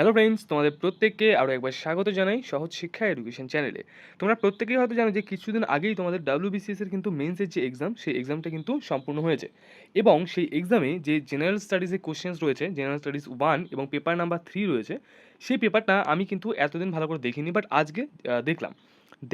Hello friends তোমাদের প্রত্যেককে আরও একবার স্বাগত জানাই সহজ শিক্ষা এডুকেশন চ্যানেলে তোমরা প্রত্যেকেই হয়তো জানো যে কিছুদিন আগেই তোমাদের ডাব্লিউবিসিএস এর কিন্তু মেন্সের যে এক্সাম সেই এক্সামটা কিন্তু সম্পূর্ণ হয়েছে। এবং সেই এক্সামে যে জেনারেল স্টাডিজের কোশ্চেন্স রয়েছে জেনারেল স্টাডিজ ওয়ান এবং পেপার নাম্বার থ্রি রয়েছে, সেই পেপারটা আমি কিন্তু এতদিন ভালো করে দেখিনি বাট আজকে দেখলাম।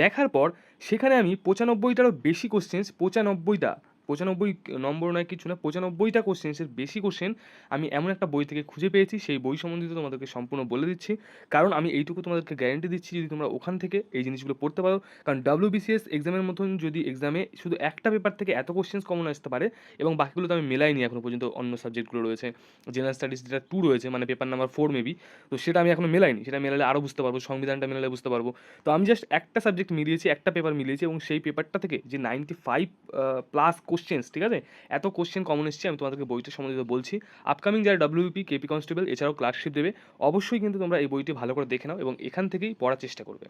দেখার পর সেখানে আমি পঁচানব্বইটারও বেশি কোশ্চেন্স পঁচানব্বইটা পঁচানব্বই নম্বর নয়, কিছু না, পঁচানব্বইটা কোশ্চেন্সের বেশি কোশ্চেন আমি এমন একটা বই থেকে খুঁজে পেয়েছি, সেই বই সম্বন্ধিত তোমাদেরকে সম্পূর্ণ বলে দিচ্ছি। কারণ আমি এইটুকু তোমাদেরকে গ্যারেন্টি দিচ্ছি, যদি তোমরা ওখান থেকে এই জিনিসগুলো পড়তে পারো, কারণ ডাব্লিউবিসিএস এক্সামের মতন যদি এক্সামে শুধু একটা পেপার থেকে এত কোশ্চেন্স কমন আসতে পারে, এবং বাকিগুলো তো আমি মেলাইনি এখনও পর্যন্ত, অন্য সাবজেক্টগুলো রয়েছে। জেনারেল স্টাডিজ যেটা টু রয়েছে মানে পেপার নাম্বার ফোর মেবি তো সেটা আমি এখনও মেলাইনি, সেটা মেলালে আরও বুঝতে পারব, সংবিধানটা মেলালে বুঝতে পারব। তো আমি জাস্ট একটা সাবজেক্ট মিলিয়েছি, একটা পেপার মিলিয়েছি, এবং সেই পেপারটা থেকে যে নাইনটি ফাইভ প্লাস কোশ্চেন্স ঠিক আছে? এত কোশ্চেন কমন এসছে, আমি তোমাদেরকে বইটা সম্বন্ধিত বলছি। আপকামিং যারা ডাব্লিউপি কেপি কনস্টেবল এছাড়াও ক্লার্কশিপ দেবে, অবশ্যই কিন্তু তোমরা এই বইটি ভালো করে দেখে নাও এবং এখান থেকেই পড়ার চেষ্টা করবে।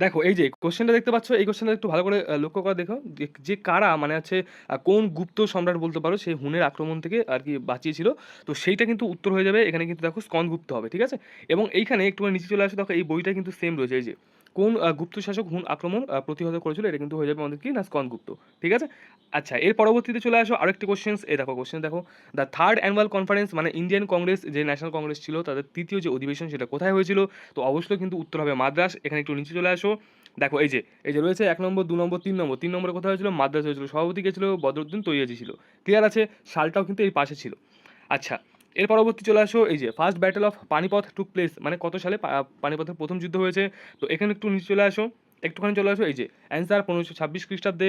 দেখো, এই যে কোশ্চেনটা দেখতে পাচ্ছ, এই কোশ্চেনটা একটু ভালো করে লক্ষ্য করে দেখো। যে- কারা মানে হচ্ছে কোন গুপ্ত সম্রাট বলতে পারো, সেই হুনের আক্রমণ থেকে আর কি বাঁচিয়েছিল, তো সেইটা কিন্তু উত্তর হয়ে যাবে। এখানে কিন্তু দেখো স্কন গুপ্ত হবে, ঠিক আছে? এবং এইখানে একটু নিচে চলে আসে, দেখো, এই বইটা কিন্তু সেম রয়েছে, এই যে। কোন গুপ্ত শাসক হুন আক্রমণ প্রতিহত করেছিল, এটা কিন্তু হয়ে যাবে আমাদের কি না, স্কন গুপ্ত, ঠিক আছে? আচ্ছা এর পরবর্তীতে চলে আসো, আরেকটি কোশ্চেন এই দেখো কোশ্চেন দেখো দ্য থার্ড অ্যানুয়াল কনফারেন্স মানে ইন্ডিয়ান কংগ্রেস যে ন্যাশনাল কংগ্রেস ছিল, তাদের তৃতীয় যে অধিবেশন, সেটা কোথায় হয়েছিল? তো অবশ্যই কিন্তু উত্তর হবে মাদ্রাস, এখানে একটু নিচে চলে আসো। দেখো, এই যে এই যে রয়েছে, এক নম্বর, দু নম্বর, তিন নম্বর, তিন নম্বরে কোথায় হয়েছিল? মাদ্রাস হয়েছিল, সভাপতি কে ছিল? বদরুদ্দিন তৈয়াজি ছিল। ক্লিয়ার আছে? সালটাও কিন্তু এই পাশে ছিল। আচ্ছা এর পরবর্তী চলে আসো, এই যে first battle of Panipat took place মানে কত সালে পানিপথের প্রথম যুদ্ধ হয়েছে? তো এখানে একটু নিচে চলে আসো, একটুখানি চলে আসো, এই যে অ্যান্সার পনেরোশো ছাব্বিশ খ্রিস্টাব্দে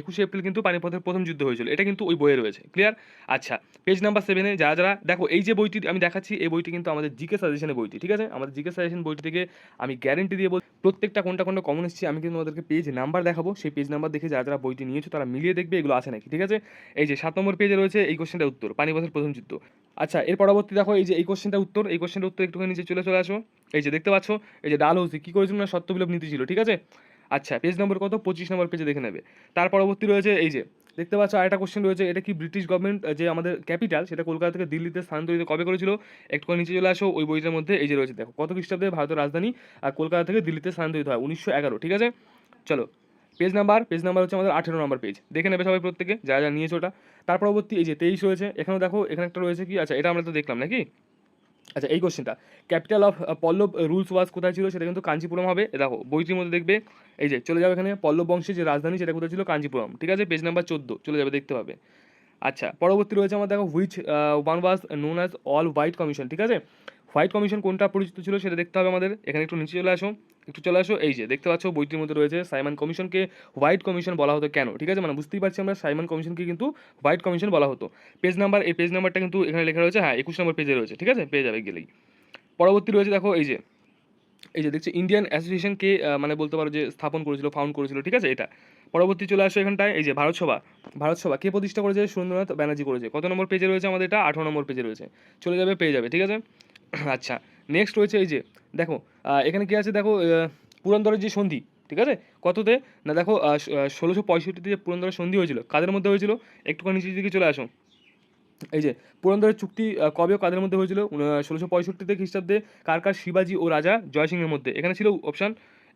একুশে এপ্রিল কিন্তু পানিপথের প্রথম যুদ্ধ হয়েছিল। এটা কিন্তু ওই বইয়ে রয়েছে ক্লিয়ার আচ্ছা পেজ নাম্বার সেভেনে যারা যারা, দেখো এই যে বইটি আমি দেখাচ্ছি, এই বইটি কিন্তু আমাদের জিকে সাজেশনের বইটি, ঠিক আছে? আমাদের জিকে সাজেশন বইটি থেকে আমি গ্যারেন্টি দিয়ে বল প্রত্যেকটা কোনটা কোনটা কমন এসেছি, আমি কিন্তু তোমাদেরকে পেজ নাম্বার দেখাবো। সেই পেজ নাম্বার দেখে যারা যারা বইটি নিয়েছো, তারা মিলিয়ে দেখবে, এগুলো আছে নাকি, ঠিক আছে? এই যে সাত নম্বর পেজে রয়েছে এই কোশ্চেনটা উত্তর পানিপথের প্রথম যুদ্ধ। আচ্ছা এর পরবর্তী দেখো, এই যে এই কোশ্চেনটা উত্তর, এই কোশ্চেনটা উত্তর একটুখানি নিচে চলে চলে আসো। এই যে দেখতে পাচ্ছ, এই যে ডাল হৌসি কী করেছিল না সত্য বিলোপ নীতি ছিল, ঠিক আছে? আচ্ছা পেজ নম্বর কত? পঁচিশ নম্বর পেজে দেখে নেবে। তার পরবর্তী রয়েছে, এই যে, দেখতে পাচ্ছ, আরেকটা কোশ্চেন রয়েছে, এটা কি ব্রিটিশ গভর্নমেন্ট যে আমাদের ক্যাপিটাল সেটা কলকাতা থেকে দিল্লিতে স্থানান্তরিত কবে করেছিল? একটুখানি নিচে চলে আসো, ওই বইটার মধ্যে, এই যে রয়েছে, দেখো, কত খ্রিস্টাব্দে ভারতের রাজধানী আর কলকাতা থেকে দিল্লিতে স্থানান্তরিত হয়? উনিশশো এগারো, ঠিক আছে? চলো পেজ নাম্বার পেজ নাম্বার হচ্ছে আমাদের আঠেরো নাম্বার পেজ দেখে নেবে সবাই প্রত্যেকে, যা যা নিয়েছে ওটা। তার পরবর্তী এই যে তেইশ রয়েছে এখানে দেখো, এখানে একটা রয়েছে কি? আচ্ছা এটা আমরা তো দেখলাম নাকি? আচ্ছা এই কোশ্চেনটা capital of Pallava rules was কোথায় ছিল? সেটা কিন্তু কাঞ্চিপুরম হবে। দেখো, বইটির মধ্যে দেখবে, এই যে, চলে যাবে এখানে পল্লব বংশের যে রাজধানী, সেটা কোথায় ছিল? কাঞ্চিপুরম। ঠিক আছে? পেজ নাম্বার চোদ্দ, চলে যাবে, দেখতে পাবে। আচ্ছা পরবর্তী রয়েছে আমার দেখো which one was known as all white commission ঠিক আছে? হোয়াইট কমিশন কোনটা পরিচিত ছিল সেটা দেখতে হবে আমাদের। এখানে একটু নিচে চলে আসো, একটু চলে আসো, এই যে দেখতে পাচ্ছ বইটির মধ্যে রয়েছে সাইমন কমিশনকে হোয়াইট কমিশন বলা হতো কেন, ঠিক আছে? মানে বুঝতেই পারছি আমরা সাইমন কমিশনকে কিন্তু হোয়াইট কমিশন বলা হতো। পেজ নাম্বার এই পেজ নাম্বারটা কিন্তু এখানে লেখা রয়েছে হ্যাঁ একুশ নম্বর পেজে রয়েছে, ঠিক আছে? পেয়ে যাবে গেলেই। পরবর্তী রয়েছে দেখো এই যে এই যে দেখছি ইন্ডিয়ান অ্যাসোসিয়েশনকে মানে বলতে পারো যে স্থাপন করেছিল ফাউন্ড করেছিল, ঠিক আছে এটা? পরবর্তী চলে আসো এখানটায়, এই যে ভারত সভা। ভারত সভা, কে প্রতিষ্ঠা করেছে? সুরেন্দ্রনাথ ব্যানার্জি করেছে। কত নম্বর পেজে রয়েছে আমাদের এটা? আঠারো নম্বর পেজে রয়েছে। চলে যাবে, পেয়ে যাবে, ঠিক আছে? আচ্ছা নেক্সট রয়েছে এই যে, দেখো এখানে কী আছে? দেখো পুরন্দরের যে সন্ধি, ঠিক আছে? কততে? না দেখো ষোলোশো পঁয়ষট্টিতে যে পুরন্দরের সন্ধি হয়েছিল, কাদের মধ্যে হয়েছিল? একটুখানি নিচের দিকে চলে আসো। এই যে পুরন্দরের চুক্তি কবে কাদের মধ্যে হয়েছিল? ষোলোশো পঁয়ষট্টিতে খ্রিস্টাব্দে কার কার শিবাজি ও রাজা জয়সিংহের মধ্যে? এখানে ছিল অপশান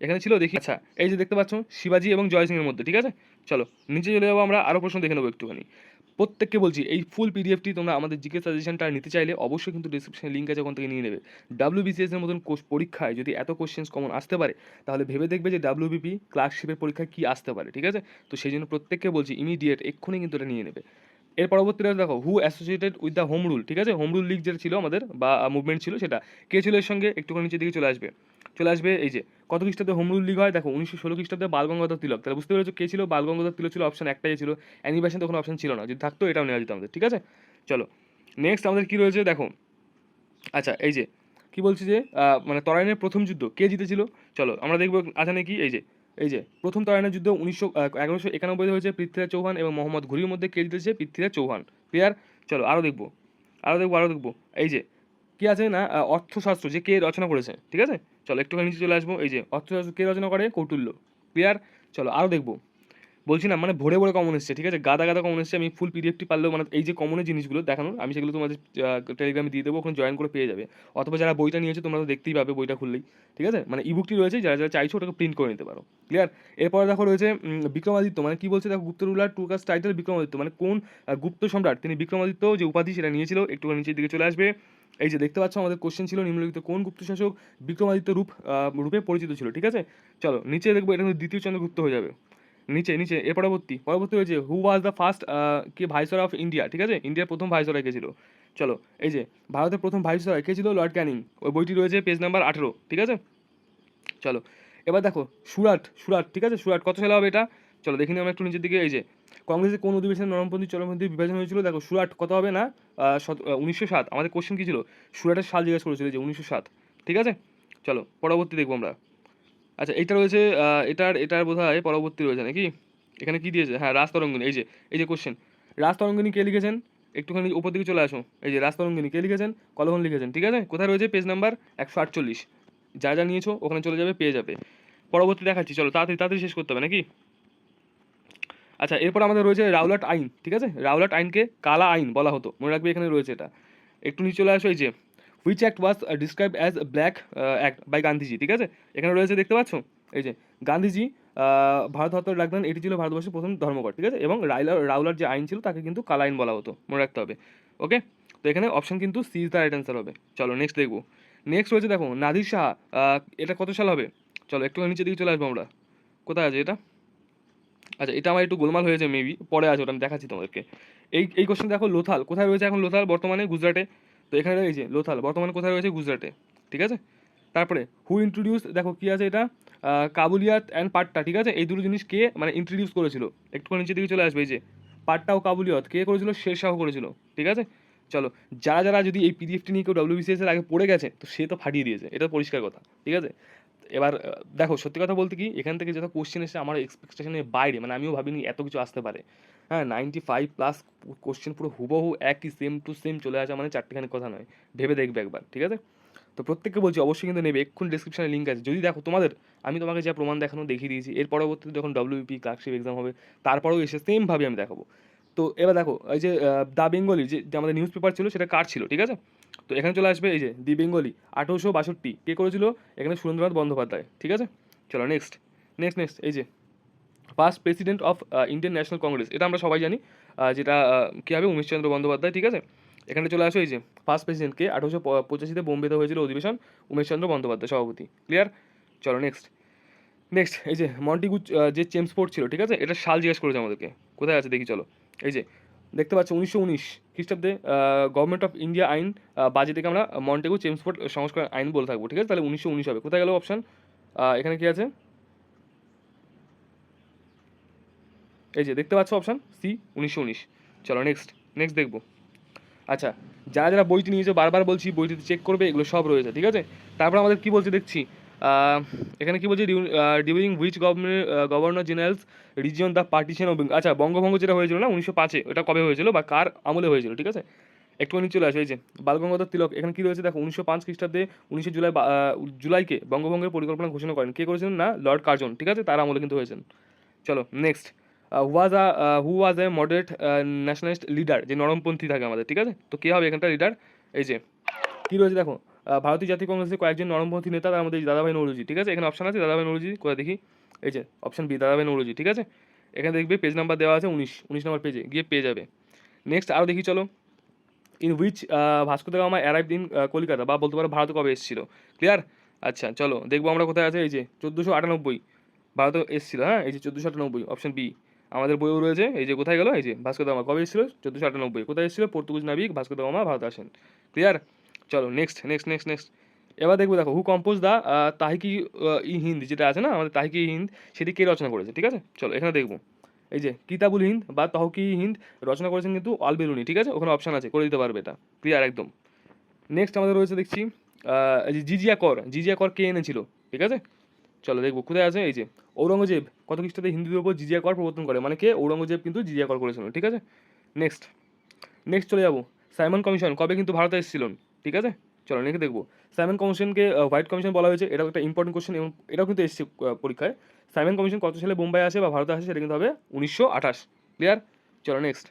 এখানে ছিল দেখি। আচ্ছা এই যে দেখতে পাচ্ছ, শিবাজি এবং জয়সিংহের মধ্যে, ঠিক আছে? চলো, নিচে চলে যাব আমরা আরও প্রশ্ন দেখে নেব একটুখানি। প্রত্যেককে বলছি, এই ফুল পিডিএফটি তোমরা আমাদের জিকে সাজেশনটা নিতে চাইলে অবশ্যই কিন্তু ডিসক্রিপশনে লিঙ্ক আছে ওখান থেকে নিয়ে নেবে। ডাব্লিউবিসিএস এর মতন কোর্স পরীক্ষায় যদি এত কোশ্চেন্স কমন আসতে পারে, তাহলে ভেবে দেখবে যে ডাব্লিউবিপি ক্লার্কশিপের পরীক্ষায় কী আসতে পারে, ঠিক আছে? তো সেই জন্য প্রত্যেককে বলছি ইমিডিয়েট এক্ষুনি কিন্তু এটা নিয়ে নেবে। এর পরবর্তীতে দেখো who associated with the home rule ঠিক আছে? হোম রুল লিগ যেটা ছিল আমাদের, বা মুভমেন্ট ছিল সেটা। কে ছিল এর সঙ্গে? একটুখানি নিচের দিকে চলে আসবে। চলে আসবে এই যে, কত খ্রিস্টাব্দে হোম রুল লিগ হয়? দেখো, উনিশশো ষোলো খ্রিস্টাব্দে বালগঙ্গাধর তিলক। তাহলে বুঝতে পেরেছ কে ছিল? বালগঙ্গাধর তিলক ছিল অপশন একটাই ছিল। অ্যানিমেশন তখন অপশন ছিল না। যদি থাকতো, এটাও নেওয়া যেত আমাদের, ঠিক আছে? চলো নেক্সট আমাদের কী রয়েছে? দেখো আচ্ছা এই যে, কি বলছি যে মানে তরাইনের প্রথম যুদ্ধ, কে জিতেছিল? চলো, আমরা দেখব আছে নাকি এই যে এই যে, প্রথম তরাইনের যুদ্ধ উনিশশো এগারোশো একানব্বইতে হয়েছে পৃথ্বীরাজ চৌহান এবং মোহাম্মদ ঘুরির মধ্যে কে জিতেছে পৃথ্বীরাজ চৌহান। ক্লিয়ার? চলো আরও দেখব আরও দেখব আরও দেখব। এই যে, কি আছে না অর্থশাস্ত্র যে কে রচনা করেছে, ঠিক আছে? চলো, একটুখানি নিচে চলে আসব। এই যে, অর্থশাস্ত্র কে রচনা করে? কৌটুল্য। ক্লিয়ার? চলো আরও দেখব। বলছি না মানে ভরে ভরে কমন এসছে, ঠিক আছে? গাদা গাদা কমন এসছে, আমি ফুল পিডিএফটি পারলেও মানে এই যে কমনের জিনিসগুলো দেখানোর আমি সেগুলো তোমাদের টেলিগ্রামে দিয়ে দেবো, ওখানে জয়েন করে পেয়ে যাবে। অথবা যারা বইটা নিয়েছে, তোমরা তো দেখতেই পাবে বইটা খুললেই, ঠিক আছে? মানে ইবুকটি রয়েছে, যারা যারা চাইছো ওটাকে প্রিন্ট করে নিতে পারো ক্লিয়ার এরপরে দেখো রয়েছে বিক্রমাদিত্য মানে কি বলছে দেখো, Gupta ruler to cast title Vikramaditya মানে কোন গুপ্ত সম্রাট, তিনি বিক্রমাদিত্য, যে উপাধি সেটা নিয়েছিল, একটু নিচের দিকে চলে আসবে। এই যে দেখতে পাচ্ছ, আমাদের কোশ্চেন ছিল নিম্নলিখিত কোন গুপ্ত শাসক বিক্রমাদিত্য রূপ রূপে পরিচিত ছিল, ঠিক আছে? চলো, নিচে দেখব, এটা দ্বিতীয় চন্দ্রগুপ্ত হয়ে যাবে। নিচে নিচে, এর পরবর্তী পরবর্তী হয়েছে হু ওয়াজ দ্য ফার্স্ট কি ভাইসরয় অফ ইন্ডিয়া ঠিক আছে? ইন্ডিয়ার প্রথম ভাইসরয় কে ছিল। চলো, এই যে, ভারতের প্রথম ভাইসরয় কে ছিল লর্ড ক্যানিং ওই বইটি রয়েছে পেজ নাম্বার আঠেরো, ঠিক আছে? চলো, এবার দেখো, সুরাট সুরাট, ঠিক আছে? সুরাট কত সালে হবে এটা? চলো, দেখি নিই আমরা একটু নিচের দিকে, এই যে, কংগ্রেসের কোন অধিবেশনে নরমপন্থী, চরমপন্থী বিভাজন হয়েছিল? দেখো, সুরাট কত হবে না? উনিশশো সাত। আমাদের কোশ্চেন কী ছিল? সুরাটের সাল জিজ্ঞেস করেছিল যে, উনিশশো সাত, ঠিক আছে? চলো, পরবর্তী দেখব আমরা। আচ্ছা এইটা রয়েছে এটার এটার বোধ হয় পরবর্তী রয়েছে নাকি? এখানে কি দিয়েছে? হ্যাঁ রাজ তরঙ্গিনী এই যে এই যে কোশ্চেন রাজ তরঙ্গিনী কে লিখেছেন? একটুখানি উপর দিকে চলে আসো। এই যে রাজ তরঙ্গিনী কে লিখেছেন? কলহন লিখেছেন, ঠিক আছে? কোথায় রয়েছে? পেজ নাম্বার একশো আটচল্লিশ। যা যা নিয়েছো, ওখানে চলে যাবে, পেয়ে যাবে। পরবর্তী দেখাচ্ছি, চলো, তাড়াতাড়ি তাড়াতাড়ি শেষ করতে হবে নাকি? আচ্ছা এরপর আমাদের রয়েছে রাউলাট আইন, ঠিক আছে? রাউলাট আইনকে কালা আইন বলা হতো। মনে রাখবে এখানে রয়েছে এটা। একটু নিচে চলে আসো, এই যে which act was describe as black act by Gandhiji ঠিক আছে? এখানে রয়েছে, দেখতে পাচ্ছ? এই যে গান্ধীজি ভারত হত্যার রাখবেন এটি ছিল ভারতবর্ষের প্রথম ধর্মঘট, ঠিক আছে? এবং রাইলা রাউলার যে আইন ছিল, তাকে কিন্তু কালা আইন বলা হতো, মনে রাখতে হবে, ওকে? তো এখানে অপশন কিন্তু C is the right answer হবে। চলো নেক্সট দেখব। নেক্সট রয়েছে, দেখো, নাদির শাহ এটা কত সাল হবে? চলো, একটু নিচে দিকে চলে আসব আমরা। কোথায় আছে এটা? আচ্ছা এটা আমার একটু গোলমাল হয়েছে মেবি পরে আছে, ওটা আমি দেখাচ্ছি তোমাদেরকে। এই এই কোশ্চেন দেখো, লোথাল, কোথায় রয়েছে এখন লোথাল? বর্তমানে গুজরাটে। তো এখানে রয়েছে লোথাল, বর্তমানে কোথায় রয়েছে? গুজরাটে, ঠিক আছে? তারপরে হু ইন্ট্রোডিউস দেখো কি আছে এটা? কাবুলিয়াত অ্যান্ড পাট্টা, ঠিক আছে? এই দুটো জিনিস কে মানে ইন্ট্রোডিউস করেছিল? একটু নিচের দিকে চলে আসবে, এই যে, পাট্টা ও কাবুলিয়ত, কে করেছিল? শেরশাহ করেছিল, ঠিক আছে? চলো, যারা যারা যদি এই পিডিএফটি নিয়ে কেউ ডব্লিউবিসিএস এর আগে পড়ে গেছে, তো সে তো ফাটিয়ে দিয়েছে, এটা পরিষ্কার কথা, ঠিক আছে? এবার দেখো, সত্যি কথা বলতে কি, এখান থেকে যত কোশ্চেন এসে আমার এক্সপেকটেশনের বাইরে মানে আমিও ভাবিনি এত কিছু আসতে পারে। হ্যাঁ নাইনটি ফাইভ প্লাস কোশ্চেন পুরো হুবহু একই সেম টু সেম চলে আসা মানে চারটেখানি কথা নয়। ভেবে দেখবে একবার, ঠিক আছে? তো প্রত্যেককে বলছি অবশ্যই কিন্তু নেবে, এক্ষুনি ডিসক্রিপশনে লিঙ্ক আছে। যদি দেখো তোমাদের, আমি তোমাকে যা প্রমাণ দেখানো দেখিয়ে দিয়েছি, এর পরবর্তীতে যখন ডব্লিউপি ক্লার্কশিপ এক্সাম হবে, তারপরেও এসে সেমভাবে আমি দেখাবো। তো এবার দেখো, এই যে দ্য বেঙ্গলি, যে আমাদের নিউজ পেপার ছিল, সেটা কার ছিল, ঠিক আছে? তো এখানে চলে আসবে, এই যে, দি বেঙ্গলি, আঠেরোশো বাষট্টি। কে করেছিল? এখানে সুরেন্দ্রনাথ বন্দ্যোপাধ্যায়, ঠিক আছে? চলো নেক্সট নেক্সট নেক্সট এই যে first president of Indian national Congress এটা আমরা সবাই জানি যেটা কী হবে? উমেশচন্দ্র বন্দ্যোপাধ্যায়, ঠিক আছে? এখানে চলে আসো, এই যে ফার্স্ট প্রেসিডেন্টকে আঠারোশো পঁচাশিতে বোম্বেতে হয়েছিল অধিবেশন উমেশচন্দ্র বন্দ্যোপাধ্যায় সভাপতি। ক্লিয়ার চলো নেক্সট নেক্সট এই যে মন্টিগু যে চেমস ফোর্ট ছিল, ঠিক আছে? এটা সাল জিজ্ঞেস করেছে আমাদেরকে। কোথায় আছে দেখি, চলো। এই যে, দেখতে পাচ্ছ, উনিশশো উনিশ খ্রিস্টাব্দে গভর্নমেন্ট অফ ইন্ডিয়া আইন বাজেটকে আমরা মন্টেগু চেমসফোর্ড সংস্কার আইন বলে থাকব, ঠিক আছে? তাহলে উনিশশো উনিশ হবে। কোথায় গেল অপশান এখানে কী আছে? এই যে দেখতে পাচ্ছ অপশান সি উনিশশো উনিশ। চলো নেক্সট নেক্সট দেখব। আচ্ছা যারা যারা বইটি নিয়েছে, বারবার বলছি, বইটিতে চেক করবে, এগুলো সব রয়েছে, ঠিক আছে? তারপর আমাদের কি বলছে দেখছি? এখানে কি বলছে? During which government governor generals region the partition of আচ্ছা বঙ্গভঙ্গ যেটা হয়েছিল না, উনিশশো পাঁচে, ওটা কবে হয়েছিল বা কার আমলে হয়েছিল, ঠিক আছে? একটুখানি চলে আসে, এই যে, বালগঙ্গাধর তিলক, এখানে কী রয়েছে? দেখো, উনিশশো পাঁচ খ্রিস্টাব্দে উনিশে জুলাই জুলাইকে বঙ্গভঙ্গের পরিকল্পনা ঘোষণা করেন। কে করেছিলেন? না, লর্ড কার্জন, ঠিক আছে? তার আমলে কিন্তু হয়েছেন। চলো next was a who was a moderate nationalist leader যে নরমপন্থী থাকে আমাদের, ঠিক আছে? তো কে হবে এখানটা লিডার এই যে, কী রয়েছে দেখো? ভারতীয় জাতীয় কংগ্রেসের কয়েকজন নরমপন্থী নেতা, তার মধ্যে দাদাভাই নৌরুজি, ঠিক আছে? এখানে অপশন আছে, দাদাভাই নৌরুজি কোথায় দেখি। এই যে অপশন বি দাদাভাই নৌরুজি, ঠিক আছে? এখানে দেখবে পেজ নাম্বার দেওয়া আছে উনিশ উনিশ নম্বর পেজে গিয়ে পেয়ে যাবে। নেক্সট আরও দেখি, চলো। In which Vasco da Gama arrive in Kolkata, বা বলতে পারো ভারতে কবে এসেছিল। ক্লিয়ার আচ্ছা চলো, দেখব আমরা কোথায় আছে, এই যে, চোদ্দোশো আটানব্বই ভারতে এসেছিল হ্যাঁ? এই যে, চোদ্দোশো আটানব্বই অপশন বি আমাদের বইও রয়েছে। এই যে কোথায় গেল? এই যে ভাস্কো দা গামা কবে এসেছিল? চোদ্দোশো আটানব্বই। কোথায় এসেছিল? পর্তুগিজ নাবিক ভাস্কো দা গামা ভারতে আসেন। ক্লিয়ার চলো নেক্সট নেক্সট নেক্সট নেক্সট এবার দেখব, দেখো হু কম্পোজ দা তাহিকি ই হিন্দ যেটা আছে না, আমাদের তাহিকি হিন্দ, সেটি কে রচনা করেছে? ঠিক আছে? চলো, এখানে দেখব। এই যে কিতাবুল হিন্দ বা তহকি হিন্দ রচনা করেছেন কিন্তু অল বেলুনি, ঠিক আছে? ওখানে অপশান আছে, করে দিতে পারবে এটা। ক্লিয়ার একদম। নেক্সট আমাদের রয়েছে, দেখছি এই যে জিজিয়া কর। জিজিয়া কর কে এনেছিল? ঠিক আছে? চলো, দেখব, কোথায় আছে? এই যে ঔরঙ্গজেব কত খ্রিস্টাব্দে হিন্দুদের উপর জিজিয়া কর প্রবর্তন করে। মানে কে? ঔরঙ্গজেব কিন্তু জিজিয়া কর করেছিল, ঠিক আছে? নেক্সট নেক্সট চলে যাব। সাইমন কমিশন কবে কিন্তু ভারতে এসেছিলেন ঠিক আছে? চলো নেক্সট দেখব। সাইমন কমিশনকে হোয়াইট কমিশন বলা হয়েছে, এটাও একটা ইম্পর্টেন্ট কোশ্চেন এবং এটাও কিন্তু এসেছে পরীক্ষায়। সাইমন কমিশন কত সালে বোম্বাই আসে বা ভারতে আসে সেটা কিন্তু হবে উনিশশো আঠাশ। ক্লিয়ার চলো নেক্সট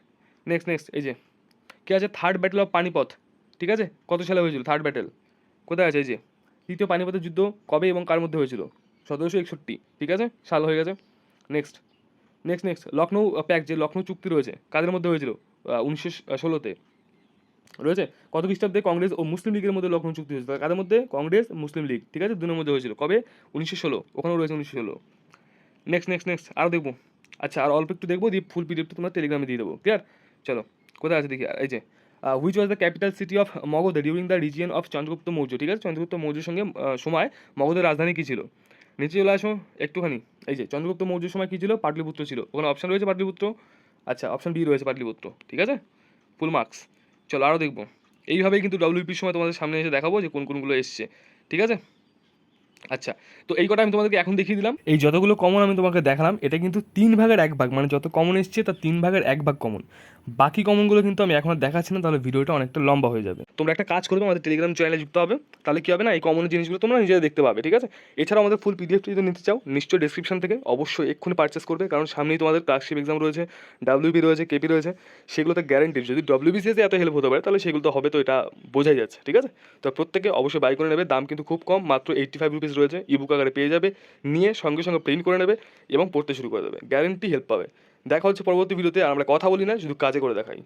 নেক্সট নেক্সট এই যে। কে আছে? থার্ড ব্যাটেল অফ পানিপথ ঠিক আছে? কত সালে হয়েছিল? থার্ড ব্যাটেল কোথায় আছে? এই যে। তৃতীয় পানিপথের যুদ্ধ কবে এবং কার মধ্যে হয়েছিল? সতেরোশো একষট্টি, ঠিক আছে? সাল হয়ে গেছে। Next next next Lucknow pact যে লখনৌ চুক্তি রয়েছে, কাদের মধ্যে হয়েছিল? উনিশশো ষোলোতে। রয়েছে? কত খ্রিস্টাব্দে কংগ্রেস ও মুসলিম লীগের মধ্যে লখনৌ চুক্তি হয়েছিল? কাদের মধ্যে? কংগ্রেস, মুসলিম লীগ, ঠিক আছে? দুজনের মধ্যে হয়েছিল। কবে? উনিশশো ষোলো। ওখানেও রয়েছে উনিশশো ষোলো। নেক্সট নেক্সট নেক্সট আরও দেখব। আচ্ছা আর অল্প একটু দেখব, দিয়ে ফুল পিডিএফটা তোমার টেলিগ্রামে দিয়ে দেবো। ক্লিয়ার চলো, কোথায় আছে দেখি? এই যে which was the capital city of Magadha during the region of Chandragupta Maurya ঠিক আছে? চন্দ্রগুপ্ত মৌর্যের সঙ্গে সময়, মগধের রাজধানী কী ছিল? নিচে চলে আসো, একটুখানি। এই যে, চন্দ্রগুপ্ত মৌর্যের সময় কী ছিল? পাটলিপুত্র ছিল। ওখানে অপশান রয়েছে পাটলিপুত্র? আচ্ছা অপশান বি রয়েছে পাটলিপুত্র। ঠিক আছে? ফুল মার্কস চলো আরও দেখব। এইভাবেই কিন্তু ডব্লিউপির সময় তোমাদের সামনে এসে দেখাবো যে কোন কোনগুলো এসছে। ঠিক আছে? আচ্ছা তো এই কটা আমি তোমাদেরকে এখন দেখিয়ে দিলাম। এই যতগুলো কমন আমি তোমাকে দেখালাম এটা কিন্তু তিন ভাগের এক ভাগ মানে যত কমন এসছে তার তিন ভাগের এক ভাগ কমন বাকি কমনগুলো কিন্তু আমি এখন আর দেখাচ্ছি না তাহলে ভিডিওটা অনেকটা লম্বা হয়ে যাবে। তোমরা একটা কাজ করবে আমাদের টেলিগ্রাম চ্যানেলে যুক্ত হবে তাহলে কি হবে না এই কমন জিনিসগুলো তোমরা নিজেরা দেখতে পাবে ঠিক আছে? এছাড়াও আমাদের ফুল পিডিএফটি যদি নিতে চাও নিশ্চয়ই ডিসক্রিপশন থেকে অবশ্যই এক্ষুনি পারচেস করবে কারণ সামনেই তোমাদের ক্লাসশিপ এক্সাম রয়েছে ডাব্লিউবি রয়েছে কেপি রয়েছে সেগুলোতে গ্যারেন্টি যদি ডব্লিউবিসিএসে এত হেল্প হতে পারে তাহলে সেগুলো তো হবে তো এটা বোঝাই যাচ্ছে ঠিক আছে? তো প্রত্যেকে অবশ্যই বাই করে নেবে দাম কিন্তু খুব কম মাত্র এইট্টি ফাইভ রুপিস রয়েছে ইবুক আকারে পেয়ে যাবে, নিয়ে সঙ্গে সঙ্গে প্রিন্ট করে নেবে এবং পড়তে শুরু করে দেবে। গ্যারেন্টি হেল্প পাবে। দেখা হচ্ছে পরবর্তী ভিডিওতে আর আমরা কথা বলি না, শুধু কাজে করে দেখাই।